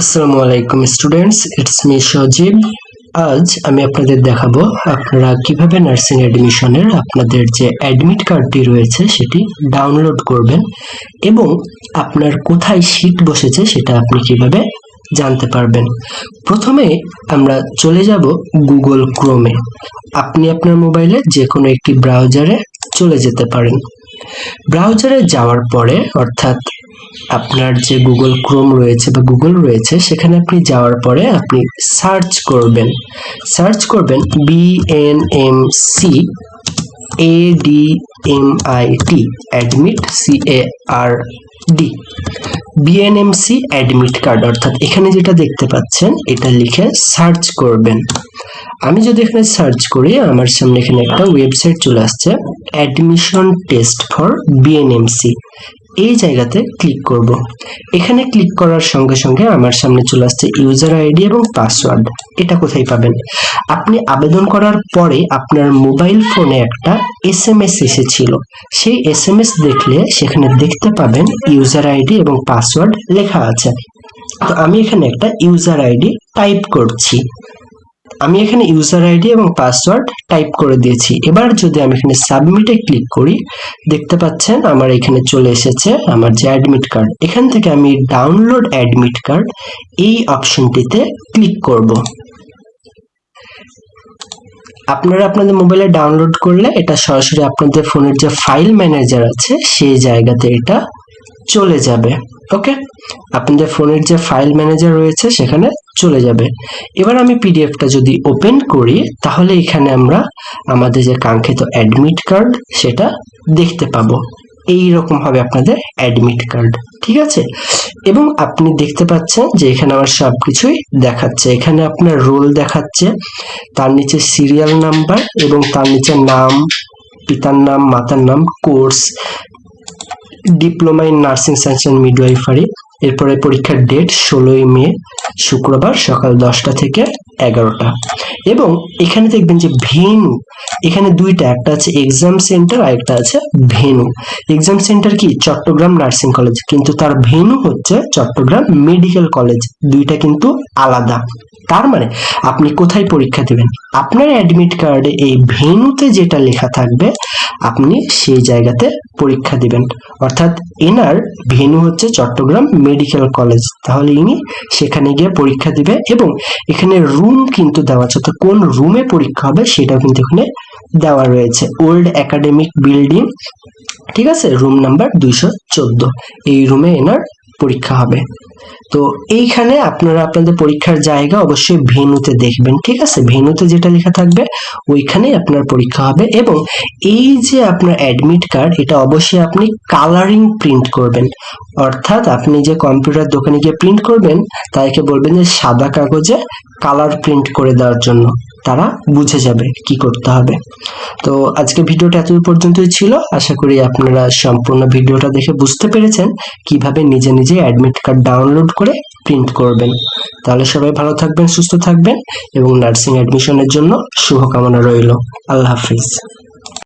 আসসালামু আলাইকুম students it's me সজীব আজ আমি আপনাদের দেখাবো আপনারা কীভাবে নার্সিং অ্যাডমিশনের আপনাদের যে অ্যাডমিট কার্ডটি রয়েছে, সেটি ডাউনলোড করবেন এবং আপনার কোথায় সিট বসেছে সেটা আপনি কীভাবে জানতে পারবেন। প্রথমে আমরা চলে যাব গুগল ক্রোমে আপনি আপনার মোবাইলে যে কোনো একটি ব্রাউজারে চলে যেতে পারেন। ব্রাউজারে যাওয়ার পরে, অর্থাৎ আপনার যে গুগল ক্রোম রয়েছে বা গুগল রয়েছে, সেখানে আপনি যাওয়ার পরে আপনি সার্চ করবেন। সার্চ করবেন BNM C A D M I T admit C A R D BNMC admit card অর্থাৎ এখানে যেটা দেখতে পাচ্ছেন, এটা লিখে সার্চ করবেন। আমি যদি এখানে সার্চ করি, আমার সামনে এখানে একটা ওয়েবসাইট চলে আসছে অ্যাডমিশন টেস্ট ফর বিএনএমসি এই জায়গাতে ক্লিক করব। এখানে ক্লিক করার সঙ্গে সঙ্গে আমার সামনে চলে আসছে ইউজার আইডি এবং পাসওয়ার্ড এটা কোথায় পাবেন? আপনি আবেদন করার পরে আপনার মোবাইল ফোনে একটা এস এম এস এসেছিল। সেই এস এম এস দেখলে সেখানে দেখতে পাবেন ইউজার আইডি এবং পাসওয়ার্ড লেখা আছে। তো আমি এখানে একটা ইউজার আইডি টাইপ করছি। আমি এখানে ইউজার আইডি এবং পাসওয়ার্ড টাইপ করে দিয়েছি। এবার যদি আমি এখানে সাবমিটে ক্লিক করি, দেখতে পাচ্ছেন আমার এখানে চলে এসেছে আমার যে অ্যাডমিট কার্ড এখান থেকে আমি ডাউনলোড অ্যাডমিট কার্ড এই অপশনটিতে ক্লিক করব। আপনারা আপনাদের মোবাইলে ডাউনলোড করলে এটা সরাসরি আপনাদের ফোনের যে ফাইল ম্যানেজার আছে, সেই জায়গাতে এটা চলে যাবে। ওকে আপনাদের ফোনের যে ফাইল ম্যানেজার রয়েছে সেখানে চলে যাবে। এবার আমি পিডিএফটা যদি ওপেন করি, তাহলে এখানে আমরা আমাদের যে কাঙ্ক্ষিত অ্যাডমিট কার্ড সেটা দেখতে পাবো। এই রকম হবে আপনাদের অ্যাডমিট কার্ড ঠিক আছে? এবং আপনি দেখতে পাচ্ছেন যে এখানে আমার সব কিছুই দেখাচ্ছে। এখানে আপনার রোল দেখাচ্ছে, তার নিচে সিরিয়াল নাম্বার এবং তার নিচে নাম, পিতার নাম, মাতার নাম course diploma in nursing science and midwifery এরপরে পরীক্ষার ডেট ষোলোই মে, শুক্রবার সকাল দশটা থেকে এগারোটা। এবং এখানে দেখবেন যে ভেনু, এখানে দুইটা, একটা আছে এক্সাম সেন্টার আর একটা আছে ভেনু। এক্সাম সেন্টার কি? Chittagong nursing college. কিন্তু তার ভেনু হচ্ছে চট্টগ্রাম মেডিকেল কলেজ। দুইটা কিন্তু আলাদা। তার মানে আপনি কোথায় পরীক্ষা দেবেন? আপনার অ্যাডমিট কার্ডে এই ভেনুতে যেটা লেখা থাকবে আপনি সেই জায়গাতে পরীক্ষা দিবেন। অর্থাৎ এনার ভেনু হচ্ছে চট্টগ্রাম মেডিকেল কলেজ। তাহলে ইনি সেখানে গিয়ে পরীক্ষা দিবে এবং এখানে রুম কিন্তু দেওয়া আছে। তো কোন রুমে পরীক্ষা হবে সেটাও কিন্তু এখানে দেওয়া রয়েছে। ওল্ড একাডেমিক বিল্ডিং, ঠিক আছে? রুম নাম্বার দুইশো চোদ্দ। এই রুমে এনার পরীক্ষা হবে। তো এইখানে আপনারা আপনাদের পরীক্ষার জায়গা অবশ্যই ভেনুতে দেখবেন, ঠিক আছে? ভেনুতে যেটা লেখা থাকবে, ওইখানেই আপনার পরীক্ষা হবে এবং এই যে আপনার অ্যাডমিট কার্ড এটা অবশ্যই আপনি কালারিং প্রিন্ট করবেন। অর্থাৎ আপনি যে কম্পিউটার দোকানে গিয়ে প্রিন্ট করবেন তাদেরকে বলবেন যে সাদা কাগজে কালার প্রিন্ট করে দেওয়ার জন্য। তারা বুঝে যাবে কি করতে হবে। তো আজকে ভিডিওটা এত পর্যন্তই ছিল। আশা করি আপনারা সম্পূর্ণ ভিডিওটা দেখে বুঝতে পেরেছেন কীভাবে নিজে নিজে অ্যাডমিট কার্ড ডাউনলোড করে প্রিন্ট করবেন। তাহলে সবাই ভালো থাকবেন, সুস্থ থাকবেন এবং নার্সিং অ্যাডমিশনের জন্য শুভকামনা রইল। আল্লাহ হাফিজ।